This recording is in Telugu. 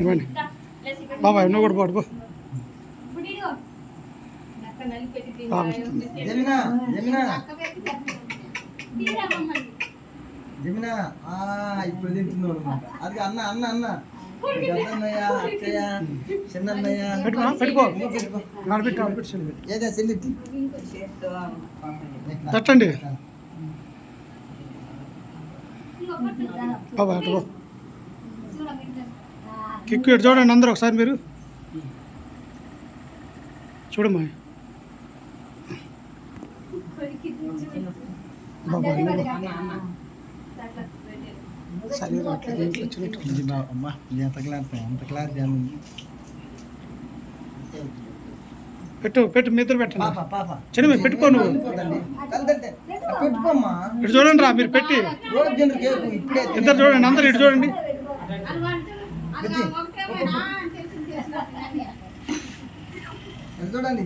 ఇవ్వండి. బాబాయ్ నువ్వు కూడా పాడు జమినా జమినా జమినా ఆ ఇప్పుడు తింటున్నావు అనమాట అది అన్న అన్న అన్న. పెద్దన్నయ్య అక్కయ్య చిన్నన్నయ్య. పెట్టుకో పెట్టుకో. ఆడబెట్టు చెల్లి ఏదా చెల్లిట్టి బాబా పో కిక్కు ఇటు చూడండి అందరూ ఒకసారి మీరు. చూడమ్మా. బాబా నువ్వు సరే అట్లా ఇంట్లో వచ్చినట్టు అమ్మా ఎంత క్లారిటీ? అంత క్లారిటీ అని పెట్టు పెట్టు మీ ఇద్దరు పెట్టండి. చిన్న పెట్టుకో నువ్వు. ఇటు చూడండి రా మీరు పెట్టి. కేకు ఇద్దరు చూడండి అందరు ఇటు చూడండి. చూడండి